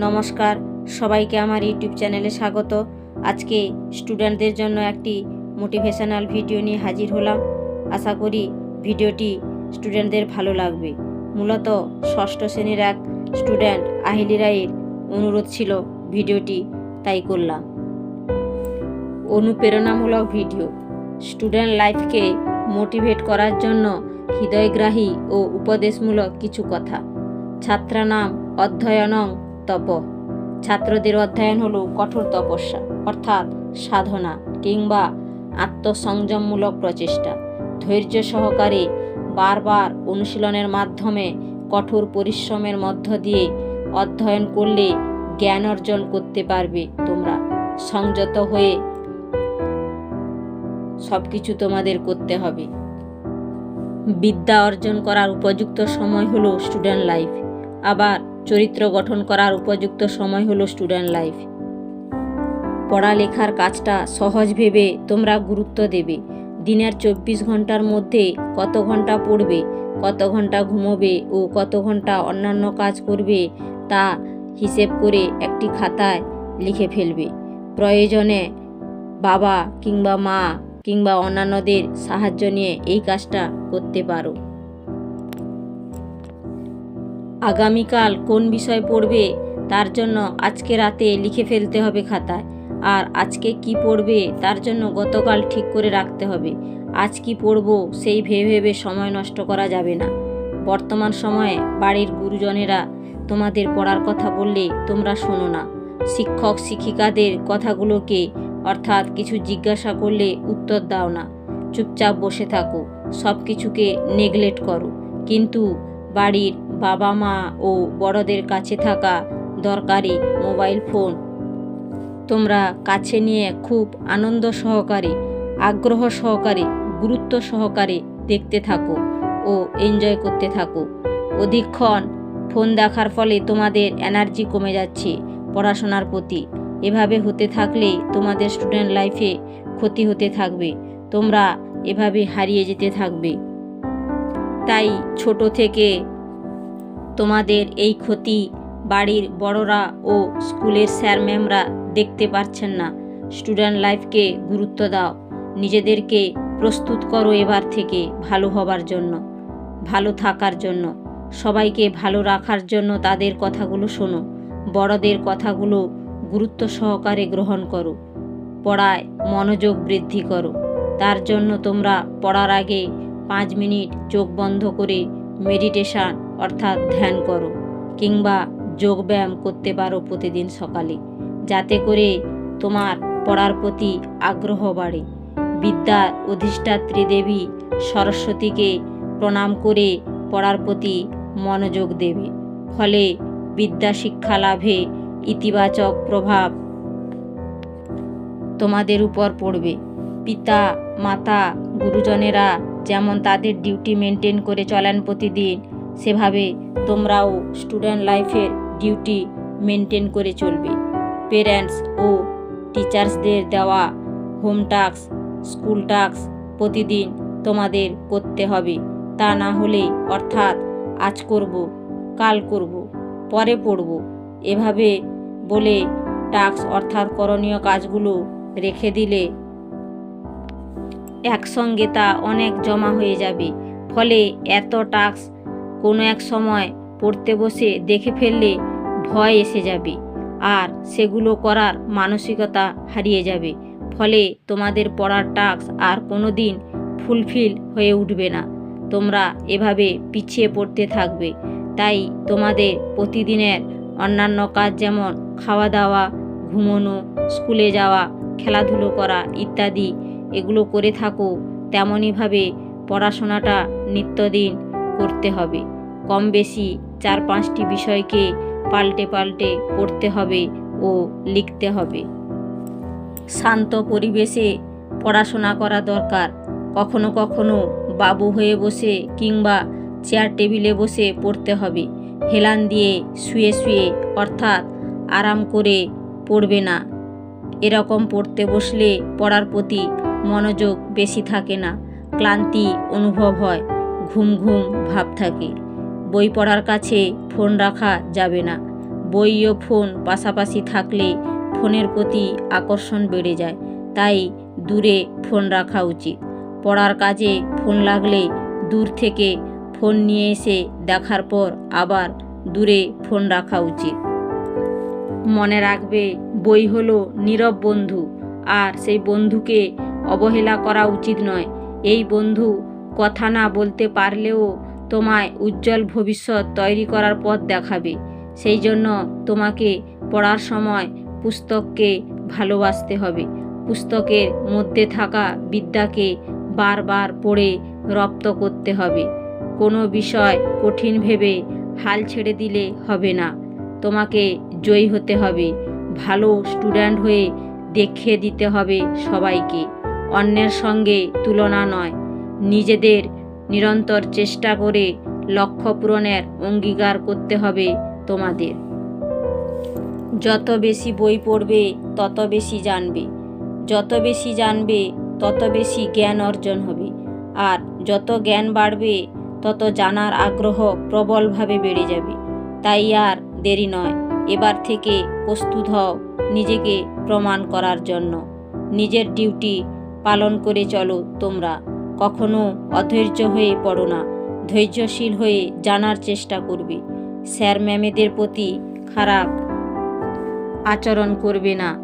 নমস্কার, সবাইকে আমার ইউটিউব চ্যানেলে স্বাগত। আজকে স্টুডেন্টদের জন্য একটি মোটিভেশনাল ভিডিও নিয়ে হাজির হলাম। আশা করি ভিডিওটি স্টুডেন্টদের ভালো লাগবে। মূলত ষষ্ঠ শ্রেণির এক স্টুডেন্ট আহিলি রায়ের অনুরোধ ছিল ভিডিওটি, তাই করলাম। অনুপ্রেরণামূলক ভিডিও। স্টুডেন্ট লাইফকে মোটিভেট করার জন্য হৃদয়গ্রাহী ও উপদেশমূলক কিছু কথা। ছাত্রা নাম অধ্যয়নং তপ। ছাত্রদের অধ্যয়ন হলো কঠোর তপস্যা, অর্থাৎ সাধনা কিংবা আত্মসংযমমূলক প্রচেষ্টা। ধৈর্য সহকারে বারবার অনুশীলনের মাধ্যমে কঠোর পরিশ্রমের মধ্য দিয়ে অধ্যয়ন করলে জ্ঞান অর্জন করতে পারবে তোমরা। সংযত হয়ে সব কিছু তোমাদের করতে হবে। বিদ্যা অর্জন করার উপযুক্ত সময় হলো স্টুডেন্ট লাইফ আবার চরিত্র গঠন করার উপযুক্ত সময় হলো স্টুডেন্ট লাইফ পড়ালেখার কাজটা সহজ ভেবে তোমরা গুরুত্ব দেবে। দিনের চব্বিশ ঘণ্টার মধ্যে কত ঘণ্টা পড়বে, কত ঘণ্টা ঘুমোবে ও কত ঘণ্টা অন্যান্য কাজ করবে তা হিসেব করে একটি খাতায় লিখে ফেলবে। প্রয়োজনে বাবা কিংবা মা কিংবা অন্যান্যদের সাহায্য নিয়ে এই কাজটা করতে পারো। আগামীকাল কোন বিষয় পড়বে তার জন্য আজকে রাতে লিখে ফেলতে হবে খাতায়। আর আজকে কি পড়বে তার জন্য গতকাল ঠিক করে রাখতে হবে। আজ কি পড়ব সেই ভেবে ভেবে সময় নষ্ট করা যাবে না। বর্তমান সময়ে বাড়ির গুরুজনেরা তোমাদের পড়ার কথা বললে তোমরা শোনো না। শিক্ষক শিক্ষিকাদের কথাগুলোকে অর্থাৎ কিছু জিজ্ঞাসা করলে উত্তর দাও না। চুপচাপ বসে থাকো। সব কিছুকে নেগলেক্ট করো। কিন্তু বাড়ির বাবা মা ও বড়দের কাছে থাকা দরকারি মোবাইল ফোন। তোমরা কাছে নিয়ে খুব আনন্দ সহকারে, আগ্রহ সহকারে, গুরুত্ব সহকারে দেখতে থাকো ও এনজয় করতে থাকো। অধিকক্ষণ ফোন দেখার ফলে তোমাদের এনার্জি কমে যাচ্ছে পড়াশোনার প্রতি। এভাবে হতে থাকলে তোমাদের স্টুডেন্ট লাইফে ক্ষতি হতে থাকবে, তোমরা এভাবে হারিয়ে যেতে থাকবে। তাই ছোট থেকে তোমাদের এই ক্ষতি বাড়ির বড়রা ও স্কুলের স্যার ম্যামরা দেখতে পারছেন না। স্টুডেন্ট লাইফকে গুরুত্ব দাও। নিজেদেরকে প্রস্তুত করো এবার থেকে ভালো হবার জন্য, ভালো থাকার জন্য। সবাইকে ভালো রাখার জন্য তাদের কথাগুলো শোনো। বড়দের কথাগুলো গুরুত্ব সহকারে গ্রহণ করো। পড়ায় মনোযোগ বৃদ্ধি করো। তার জন্য তোমরা পড়ার আগে পাঁচ মিনিট চোখ বন্ধ করে মেডিটেশান অর্থাৎ ধ্যান করো কিংবা যোগব্যায়াম করতে পারো প্রতিদিন সকালে। যাতে করে তোমার পড়ার প্রতি আগ্রহ বাড়ে। বিদ্যার অধিষ্ঠাত্রী দেবী সরস্বতীকে প্রণাম করে পড়ার প্রতি মনোযোগ দেবে। ফলে বিদ্যা শিক্ষা লাভে ইতিবাচক প্রভাব তোমাদের উপর পড়বে। পিতা, মাতা, গুরুজনেরা যেমন তাদের ডিউটি মেনটেন করে চলেন প্রতিদিন সেভাবে তোমরাও স্টুডেন্ট লাইফের ডিউটি মেনটেন করে চলবে। পেরেন্টস ও টিচার্সদের দেওয়া হোম টাস্ক স্কুল টাস্ক প্রতিদিন তোমাদের করতে হবে। তা না হলে অর্থাৎ আজ করব, কাল করব, পরে পড়ব। এভাবে বলে টাস্ক অর্থাৎ করণীয় কাজগুলো রেখে দিলে একসঙ্গে তা অনেক জমা হয়ে যাবে। ফলে এত টাস্ক কোনো এক সময় পড়তে বসে দেখে ফেললে ভয় এসে যাবে, আর সেগুলো করার মানসিকতা হারিয়ে যাবে। ফলে তোমাদের পড়ার টাস্ক আর কোনো দিন ফুলফিল হয়ে উঠবে না। তোমরা এভাবে পিছিয়ে পড়তে থাকবে। তাই তোমাদের প্রতিদিনের অন্যান্য কাজ যেমন খাওয়া দাওয়া, ঘুমোনো, স্কুলে যাওয়া, খেলাধুলো করা ইত্যাদি এগুলো করে থাকো, তেমনইভাবে পড়াশোনাটা নিত্যদিন করতে হবে। কম বেশি চার পাঁচটি বিষয়কে পাল্টে পাল্টে পড়তে হবে ও লিখতে হবে। শান্ত পরিবেশে পড়াশোনা করা দরকার। কখনো কখনো বাবু হয়ে বসে কিংবা চেয়ার টেবিলে বসে পড়তে হবে। হেলান দিয়ে শুয়ে শুয়ে অর্থাৎ আরাম করে পড়বে না। এরকম পড়তে বসলে পড়ার প্রতি মনোযোগ বেশি থাকে না। ক্লান্তি অনুভব হয়। ঘুম ঘুম ভাব থাকে। বই পড়ার কাছে ফোন রাখা যাবে না। বই ও ফোন পাশাপাশি থাকলে ফোনের প্রতি আকর্ষণ বেড়ে যায়। তাই দূরে ফোন রাখা উচিত। পড়ার কাজে ফোন লাগলে দূর থেকে ফোন নিয়ে এসে দেখার পর আবার দূরে ফোন রাখা উচিত। মনে রাখবে, বই হলো নীরব বন্ধু, আর সেই বন্ধুকে অবহেলা করা উচিত নয়। এই বন্ধু কথা না বলতে পারলেও তোমায় উজ্জ্বল ভবিষ্যৎ তৈরি করার পথ দেখাবে। সেই জন্য তোমাকে পড়ার সময় পুস্তককে ভালোবাসতে হবে। পুস্তকের মধ্যে থাকা বিদ্যাকে বারবার পড়ে রপ্ত করতে হবে। কোনো বিষয় কঠিন ভেবে হাল ছেড়ে দিলে হবে না। তোমাকে জয়ী হতে হবে। ভালো স্টুডেন্ট হয়ে দেখিয়ে দিতে হবে সবাইকে। অন্যের সঙ্গে তুলনা নয়। নিজেদের নিরন্তর চেষ্টা করে লক্ষ্য পূরণের অঙ্গীকার করতে হবে তোমাদের। যত বেশি বই পড়বে, তত বেশি জানবে। যত বেশি জানবে, তত বেশি জ্ঞান অর্জন হবে। আর যত জ্ঞান বাড়বে, তত জানার আগ্রহ প্রবলভাবে বেড়ে যাবে। তাই আর দেরি নয়, এবার থেকে প্রস্তুত হও নিজেকে প্রমাণ করার জন্য। নিজের ডিউটি পালন করে চলো তোমরা। কখনো অধৈর্য হয়ে পড়ো না, ধৈর্যশীল হয়ে জানার চেষ্টা করবে। স্যার ম্যামেদের প্রতি খারাপ আচরণ করবে না।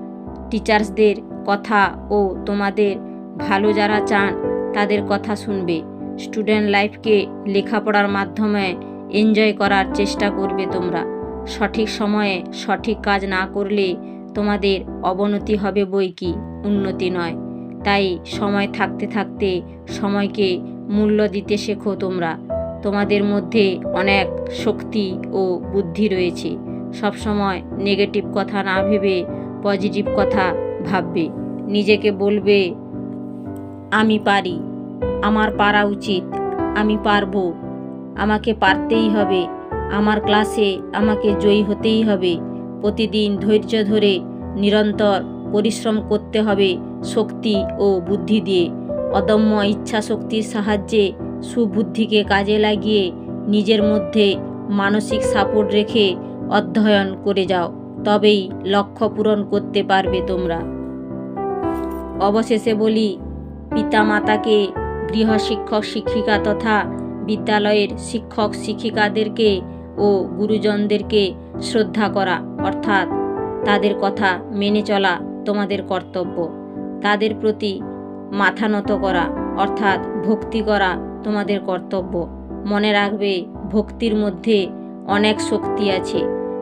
টিচার্সদের কথা ও তোমাদের ভালো যারা চান, তাদের কথা শুনবে। স্টুডেন্ট লাইফকে লেখাপড়ার মাধ্যমে এনজয় করার চেষ্টা করবে তোমরা। সঠিক সময়ে সঠিক কাজ না করলে তোমাদের অবনতি হবে বই কি, উন্নতি নয়। তাই সময় থাকতে থাকতে সময়কে মূল্য দিতে শেখো তোমরা। তোমাদের মধ্যে অনেক শক্তি ও বুদ্ধি রয়েছে। সবসময় নেগেটিভ কথা না ভেবে পজিটিভ কথা ভাববে। নিজেকে বলবে, আমি পারি। আমার পারা উচিত। আমি পারব। আমাকে পারতেই হবে। আমার ক্লাসে আমাকে জয়ী হতেই হবে। প্রতিদিন ধৈর্য ধরে নিরন্তর পরিশ্রম করতে হবে। শক্তি ও বুদ্ধি দিয়ে অদম্য ইচ্ছা শক্তির সাহায্যে সুবুদ্ধিকে কাজে লাগিয়ে নিজের মধ্যে মানসিক সাপোর্ট রেখে অধ্যয়ন করে যাও, তবেই লক্ষ্য পূরণ করতে পারবে তোমরা। অবশেষে বলি, পিতামাতাকে গৃহ শিক্ষক শিক্ষিকা তথা বিদ্যালয়ের শিক্ষক শিক্ষিকাদেরকে ও গুরুজনদেরকে শ্রদ্ধা করা, অর্থাৎ তাদের কথা মেনে চলা তোমাদের কর্তব্য। তাদের প্রতি মাথা নত করা, অর্থাৎ ভক্তি করা তোমাদের কর্তব্য। মনে রাখবে, ভক্তির মধ্যে অনেক শক্তি আছে।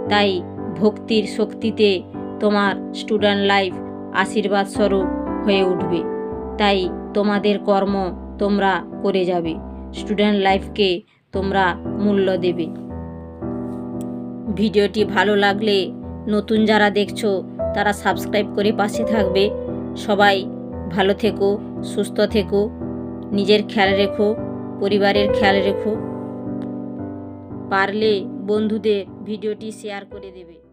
তাই ভক্তির শক্তিতে তোমার স্টুডেন্ট লাইফ আশীর্বাদ স্বরূপ হয়ে উঠবে। তাই তোমাদের কর্ম তোমরা করে যাবে। স্টুডেন্ট লাইফকে তোমরা মূল্য দেবে। ভিডিওটি ভালো লাগলে নতুন যারা দেখছ, তারা সাবস্ক্রাইব করে পাশে থাকবে। সবাই ভালো থেকো, সুস্থ থেকো, নিজের খেয়াল রেখো, পরিবারের খেয়াল রেখো। পারলে বন্ধুদের ভিডিওটি শেয়ার করে দেবে।